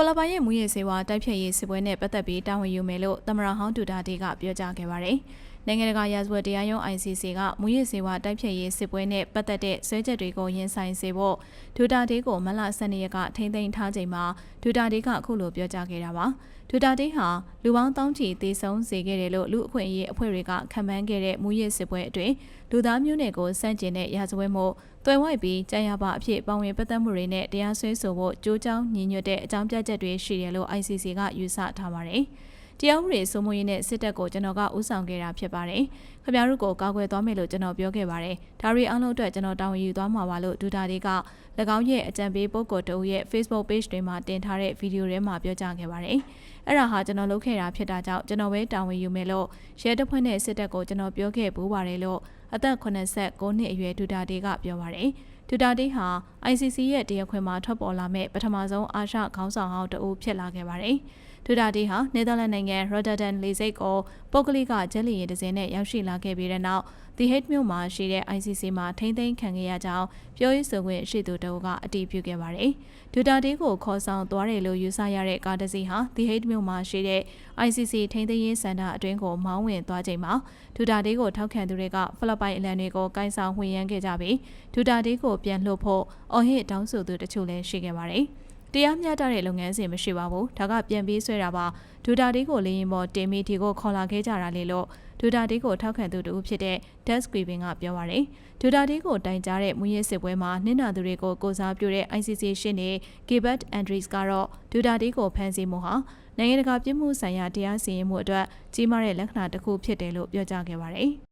ဖိလစ်ပိုင်ရဲ့မူရည်စေဝါတိုက်ဖြတ်ရေးစစ်ပွဲနဲ့ပတ်သက်ပြီးတာဝန်ယူမယ်လို့သမရဟောင်းဒူတာတေကပြောကြားခဲ့ပါတယ်။ နိုင်ငံတကာရာဇဝတ်တရားရုံး ICC ကမူရည်စေဝါတိုက်ဖြတ်ရေးစစ်ပွဲနဲ့ပတ်သက်တဲ့ဆွဲချက်တွေကိုရင်ဆိုင်စေဖို့ဒူတာတေကိုမလ12ရက်ကထိမ့်သိမ်းထားချိန်မှာဒူတာတေကအခုလိုပြောကြားခဲ့တာပါ။ဒူတာတေဟာလူပေါင်းတောင်းချီသေဆုံးစေခဲ့တယ်လို့လူအခွင့်အရေးအဖွဲ့တွေကခံမှန်းခဲ့တဲ့မူရည်စစ်ပွဲအတွင်းလူသားမျိုးနွယ်ကိုစန့်ကျင်တဲ့ရာဇဝတ်မှုတွယ်ဝိုက်ပြီးကြာရပါအဖြစ်ပါဝင်ပတ်သက်မှုတွေနဲ့တရားစွဲဆိုဖို့ကြိုးကြောင်းညီညွတ်တဲ့အကြောင်းပြချက်တွေရှိတယ်လို့ ICC ကယူဆထားပါတယ်။ တရားဥပဒေစိုးမိုးရေးနဲ့စစ်တပ်ကိုကျွန်တော်ကဥဆောင်ခဲ့တာဖြစ်ပါတယ်။ခင်ဗျားတို့ကိုကာကွယ်သွားမယ်လို့ကျွန်တော်ပြောခဲ့ပါတယ်။ဒါရီအားလုံးအတွက်ကျွန်တော်တာဝန်ယူသွားမှာပါလို့ဒူတာတွေက၎င်းရဲ့အကြံပေးပုဂ္ဂိုလ်တဦးရဲ့ Facebook page တွေမှာတင်ထားတဲ့ဗီဒီယိုထဲမှာပြောကြားခဲ့ပါတယ်။အဲ့ဒါဟာကျွန်တော်လုပ်ခဲ့တာဖြစ်တာကြောင့်ကျွန်တော်ပဲတာဝန်ယူမယ်လို့ရဲတပ်ဖွဲ့နဲ့စစ်တပ်ကိုကျွန်တော်ပြောခဲ့ပူးပါတယ်လို့အသက်89နှစ်အရွယ်ဒူတာတွေကပြောပါတယ်။ဒူတာတေးဟာ ICC ရဲ့တရားခွင်မှာထွက်ပေါ်လာမဲ့ပထမဆုံးအာရှခေါင်းဆောင်ဟောင်းတဦးဖြစ်လာခဲ့ပါတယ်။ ဒူတာတေးဟာနယ်သာလန်နိုင်ငံ Rotterdam လေဆိပ်ကိုပုဂ္ဂလိကဂျက်လီရင်တစ်စင်းနဲ့ရောက်ရှိလာခဲ့ပြီးတဲ့နောက် The Hague မြို့မှာရှိတဲ့ ICC မှာထိမ့်သိမ်းခံခဲ့ရကြောင်းပြောရေးဆိုခွင့်ရှိသူတဦးကအတည်ပြုခဲ့ပါတယ်။ဒူတာတေးကိုခေါ်ဆောင်သွားတယ်လို့ယူဆရတဲ့ကားတစ်စီးဟာ The Hague မြို့မှာရှိတဲ့ ICC ထိမ့်သိမ်းရေးစင်တာအတွင်းကိုမောင်းဝင်သွားချိန်မှာဒူတာတေးကိုထောက်ခံသူတွေကဖိလစ်ပိုင်အလံတွေကိုကိုင်းဆောင်ဝှေ့ရမ်းခဲ့ကြပြီးဒူတာတေးကိုပြန်လှုပ်ဖို့အော်ဟစ်တောင်းဆိုသူတချို့လည်းရှိခဲ့ပါတယ်။ တရားမျှတတဲ့လုပ်ငန်းစဉ်မရှိပါဘူးဒါကပြန်ပြီးဆွဲတာပါဒူတာဒီကိုလေရင်ပေါ်တင်မီဒီကိုခေါ်လာခဲ့ကြတာလေလို့ဒူတာဒီကိုထောက်ခံသူတူဖြစ်တဲ့ Desk Squibin ကပြောပါရယ်ဒူတာဒီကိုတိုင်ကြားတဲ့မူရစ်စစ်ပွဲမှာနင့်နာသူတွေကိုကိုစားပြုတဲ့ ICC ရှင်းနေ Gilbert Andrews ကတော့ဒူတာဒီကိုဖမ်းဆီးမှုဟာနိုင်ငံတကာပြည်မှုဆိုင်ရာတရားစီရင်မှုအတွက်ကြီးမားတဲ့လက္ခဏာတစ်ခုဖြစ်တယ်လို့ပြောကြားခဲ့ပါတယ်